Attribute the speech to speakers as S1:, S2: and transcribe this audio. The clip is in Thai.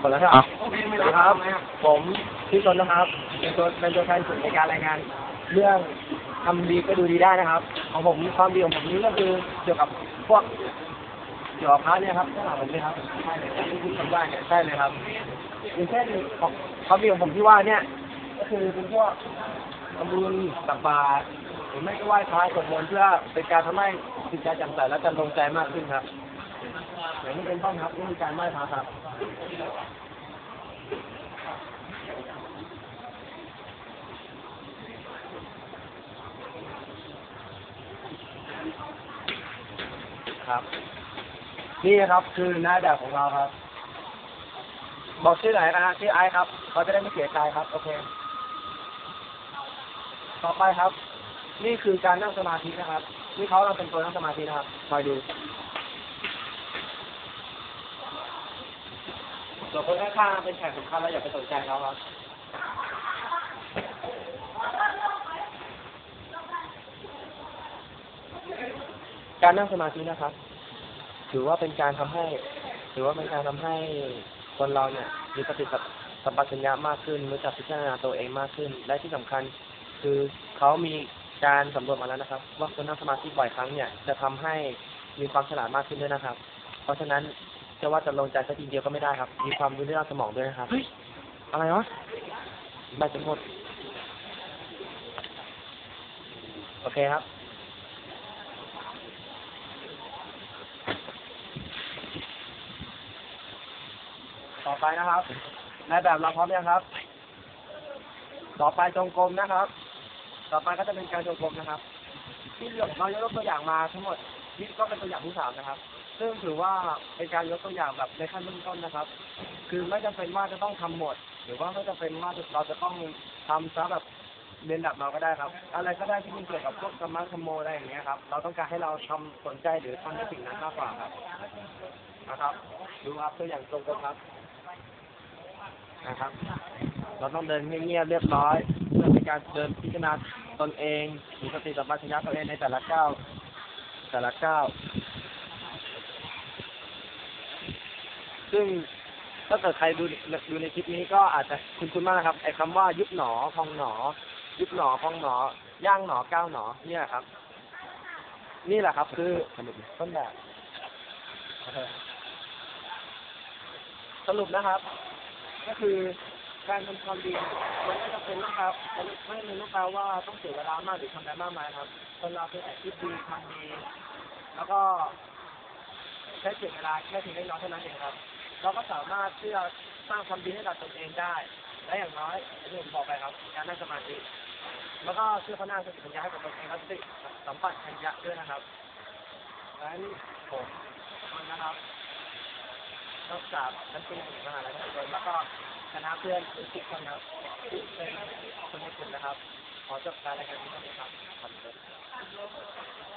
S1: คนละครับ
S2: อะ
S1: ครับ ผมพี่ชนนะครับ เป็นตัวเป็นตัวแทนกลุ่มในการรายงาน เรื่องทำดีก็ดูดีได้นะครับ ของผมความดีของผมนี่ก็คือเกี่ยวกับพวกเกี่ยวกับพระเนี่ยครับข้างหลังผมเลยครับใช่เลยที่คุณทำได้เนี่ยใช่เลยครับอย่างเช่นของความดีของผมที่ว่าเนี่ย ก็คือเป็นพวกทำบุญตักบาตรหรือไม่ก็ไหว้พระสวดมนต์เพื่อเป็นการทำให้จิตใจแจ่มใสและจะลงใจมากขึ้นครับ อย่างนี้เป็นต้นครับนี่คือการไหว้พระครับครับ นี่นะครับคือนายแบบของเราครับ บอกชื่อไหนอยนะฮะชื่อไอซ์ครับ เขาจะได้ไม่เสียใจครับ โอเค ต่อไปครับ นี่คือการนั่งสมาธินะครับ นี่เขาเราเป็นตัวนั่งสมาธินะครับคอยดู ส่วนคนข้างๆเป็นแขกสำคัญเราอย่าไปสนใจเขาครับการนั่งสมาธินะครับ ถือว่าเป็นการทำให้ ถือว่าเป็นการทำให้คนเราเนี่ยมีสติสัมปชัญญะมากขึ้นรู้จักพิจารณาตัวเองมากขึ้น และที่สำคัญคือเขามีการสำรวจมาแล้วนะครับ ว่าคนนั่งสมาธิบ่อยครั้งเนี่ยจะทำให้มีความฉลาดมากขึ้นด้วยนะครับ เพราะฉะนั้น จะว่าจะลงใจสักทีเดียวก็ไม่ได้ครับ มีความรู้เรื่องสมองด้วยนะครับอะไรวะแบตจะหมด โอเคครับต่อไปนะครับในแบบเราพร้อมยังครับ ต่อไปจงกรมนะครับ ต่อไปก็จะเป็นการจงกรมนะครับ ที่เรายกตัวอย่างมาทั้งหมดนี่ก็เป็นตัวอย่างที่สามนะครับ ซึ่งถือว่าเป็นการยกตัวอย่างแบบในขั้นเบื้องต้นนะครับ คือไม่จำเป็นว่าจะต้องทำหมด หรือว่าไม่จำเป็นว่าเราจะต้องทำซะแบบเรียนดับเราก็ได้ครับ อะไรก็ได้ที่มันเกี่ยวกับพวกธรรมะธรรมโมอะไรอย่างเงี้ยครับเราต้องการให้เราทำสนใจหรือทำในสิ่งนั้นมากกว่าครับนะครับ ดูครับตัวอย่างตรงกันครับนะครับ เราต้องเดินเงียบๆเรียบร้อยเพื่อเป็นการเดินพิจารณาตนเองมีสติสัมปชัญญะตัวเองในแต่ละก้าวแต่ละก้าว ซึ่งถ้าเกิดใครดูดูในคลิปนี้ก็อาจจะคุ้นๆมากนะครับไอ้คำว่ายุบหนอพองหนอ ยุบหนอพองหนอย่างหนอก้าวหนอเนี่ยครับ นี่แหละครับ คือต้นแบบสรุปนะครับ ก็คือการทำความดีมันไม่จำเป็นนะครับมันไม่จำเป็นนะครับว่าต้องเสียเวลามากหรือทำอะไรมากมายครับคนเราเป็นแต่คิดดีทำดีแล้วก็ใช้เสียเวลาแค่เพียงเล็กน้อยเท่านั้นเองครับ เราก็สามารถที่จะสร้างความดีให้กับตนเองได้ และอย่างน้อยอย่างที่ผมบอกไปครับการนั่งสมาธิแล้วก็เชื่อพนักสติปัญญาให้กับตนเองและสติสัมปัชัญญะด้วยนะครับดังนั้นผมคนนะครับนอกจากชั้นปีหนึ่งมหาลัยมหิดลแล้วก็คณะเพื่อนทุกคนนะครับเป็นคนในกลุ่มนะครับ ขอจบการรายงานนี้นี้ครับขอบคุณครับ